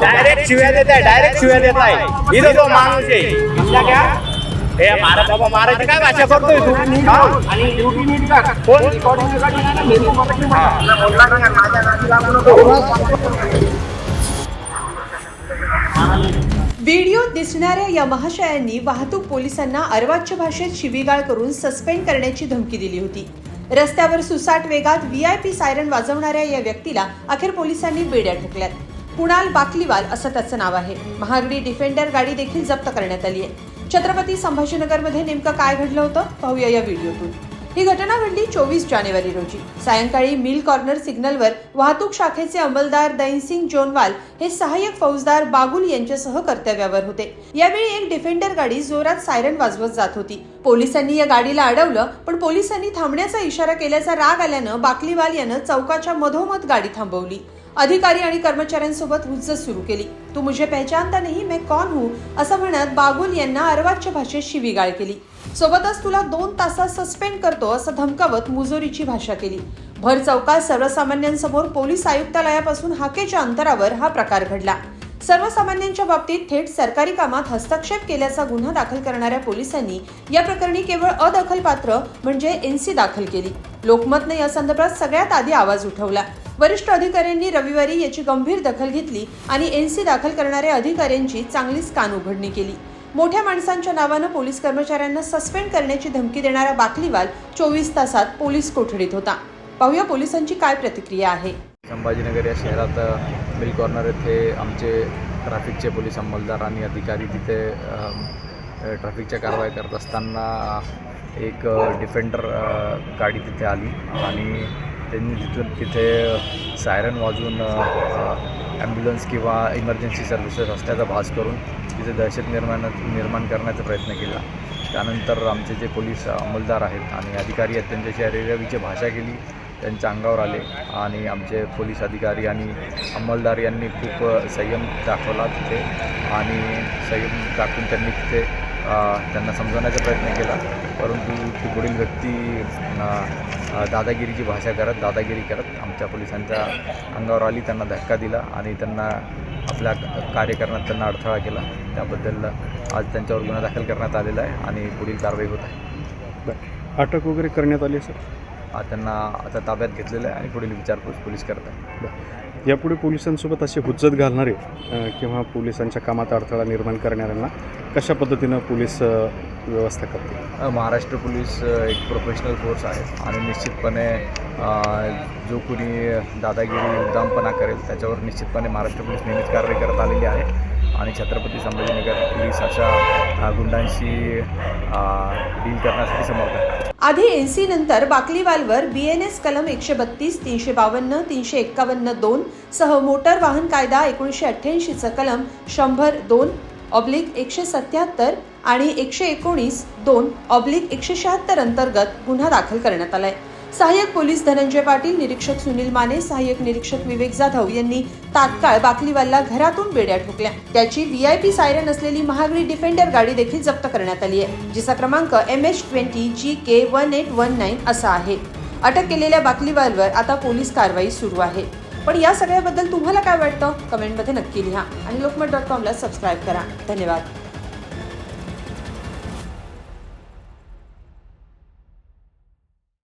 Direct शिव्या देत आहे डायरेक्ट शिव्या देत आहे. इथं तो माणूस आहे. हे मारा बाबा मारायची काय भाषा करतोय तू? कोण? व्हिडिओ दिसणाऱ्या या महाशयांनी वाहतूक पोलिसांना अर्वाच्य भाषेत शिवीगाळ करून सस्पेंड करण्याची धमकी दिली होती. रस्त्यावर सुसाट वेगात व्ही आय पी सायरन वाजवणाऱ्या या व्यक्तीला अखेर पोलिसांनी बेड्या ठोकल्यात. कुणाल बाकलीवाल असं त्याचं नाव आहे. महागडी डिफेंडर गाडी देखील जप्त करण्यात आली आहे. छत्रपती संभाजीनगरमध्ये नेमकं काय घडलं होतं? पाहूया या व्हिडिओतून. ही घटना घडली चोवीस जानेवारी रोजी. सायंकाळी मिल कॉर्नर सिग्नलवर वाहतूक शाखेचे अंमलदार दैनसिंग जोनवाल हे सहाय्यक फौजदार बागुल यांच्यासह कर्तव्यावर होते. यावेळी एक डिफेंडर गाडी जोरात सायरन वाजवत जात होती. पोलिसांनी या गाडीला अडवलं पण पोलिसांनी थांबण्याचा इशारा केल्याचा राग आल्यानं बाकलीवाल यानं चौकाच्या मधोमध गाडी थांबवली. अधिकारी आणि कर्मचाऱ्यांसोबत हुज्जत सुरू केली. तू मुझे पहचानता नाही मैं कौन हूँ? असं म्हणत बागुल यांना अर्वाच्य भाषेत शिवीगाळ केली. सोबतच तुला दोन तासात सस्पेंड करतो असं धमकावत मुजोरीची भाषा केली. भर चौकात सर्वसामान्यांसमोर पोलीस आयुक्तालयापासून हाकेच्या अंतरावर हा प्रकार घडला. सर्वसामान्यांच्या बाबतीत थेट सरकारी कामात हस्तक्षेप केल्याचा गुन्हा दाखल करणाऱ्या पोलिसांनी या प्रकरणी केवळ अदखलपात्र म्हणजे एन सी दाखल केली. लोकमतने या संदर्भात सगळ्यात आधी आवाज उठवला. वरिष्ठ अधिकाऱ्यांनी रविवारी याची गंभीर दखल घेतली आणि एन सी दाखल करणाऱ्या अधिकाऱ्यांची चांगलीच कान उघडणी केली. मोठ्या माणसांच्या नावानं पोलीस कर्मचाऱ्यांना सस्पेंड करण्याची धमकी देणारा बाकलीवाल चोवीस तासात पोलीस कोठडीत होता. पाहूया पोलिसांची काय प्रतिक्रिया आहे. संभाजीनगर या शहरात अ, मिल कॉर्नर येथे आमचे ट्रॅफिकचे पोलीस अंमलदार आणि अधिकारी तिथे ट्रॅफिकच्या कारवाई करत असताना एक डिफेंडर गाडी तिथे आली आणि त्यांनी तिथून तिथे सायरन वाजवून ॲम्ब्युलन्स किंवा इमर्जन्सी सर्व्हिसेस असल्याचा भास करून तिथे दहशत निर्माण निर्माण करण्याचा प्रयत्न केला. त्यानंतर आमचे जे पोलीस अंमलदार आहेत आणि अधिकारी आहेत त्यांच्याशी अरेरावीची भाषा केली. त्यांच्या अंगावर आले आणि आमचे पोलीस अधिकारी आणि अंमलदार यांनी खूप संयम दाखवला तिथे आणि संयम दाखवून त्यांनी तिथे त्यांना समजवण्याचा प्रयत्न केला. परंतु ती पुढील व्यक्ती दादागिरीची भाषा करत दादागिरी करत आमच्या पोलिसांच्या अंगावर आली त्यांना धक्का दिला आणि त्यांना आपल्या कार्य करण्यात त्यांना अडथळा केला. त्याबद्दल आज त्यांच्यावर गुन्हा दाखल करण्यात आलेला आहे आणि पुढील कारवाई होत आहे. बरं. अटक वगैरे करण्यात आली सर? त्यांना आता ताब्यात घेतलेलं आहे आणि पुढील विचारपूस पोलीस करत आहे यापुढे पोलिसांसोबत असे हुज्जत घालणारे किंवा पोलिसांच्या कामात अडथळा निर्माण करणाऱ्यांना कशा पद्धतीनं पोलीस व्यवस्था करते महाराष्ट्र पोलीस एक प्रोफेशनल फोर्स आहे आणि निश्चितपणे जो कोणी दादागिरी उद्दामपणा करेल त्याच्यावर निश्चितपणे महाराष्ट्र पोलीस नेहमीच कारवाई करत आलेली आहे. आणि छत्रपती संभाजीनगर पोलीस अशा गुंडांशी डील करण्यासाठी समर्थ आहे आधी एनसी नंतर बाकलीवालवर बीएनएस कलम एकशे बत्तीस तीनशे बावन्न तीनशे एक्कावन्न दोन सह मोटर वाहन कायदा एकोणीसशे अठ्ठ्याऐंशीचं कलम शंभर दोन ऑब्लिक एकशे सत्याहत्तर आणि एकशे एकोणीस दोन ऑब्लिक एकशे शहात्तर अंतर्गत गुन्हा दाखल करण्यात आला आहे सहाय्यक पोलीस धनंजय पाटील निरीक्षक सुनील माने सहाय्यक निरीक्षक विवेक जाधव यांनी तात्काळ बाकलीवालला घरातून बेड्या ठोकल्या. त्याची व्हीआयपी सायरन असलेली महागडी डिफेंडर गाडी देखील जप्त करण्यात आली आहे जिचा क्रमांक M H twenty G K one eight one nine असा आहे. अटक केलेल्या बाकलीवालवर आता पोलीस कारवाई सुरू आहे. पण या सगळ्याबद्दल तुम्हाला काय वाटतं? कमेंटमध्ये नक्की लिहा आणि लोकमत डॉट कॉमला सबस्क्राईब करा. धन्यवाद.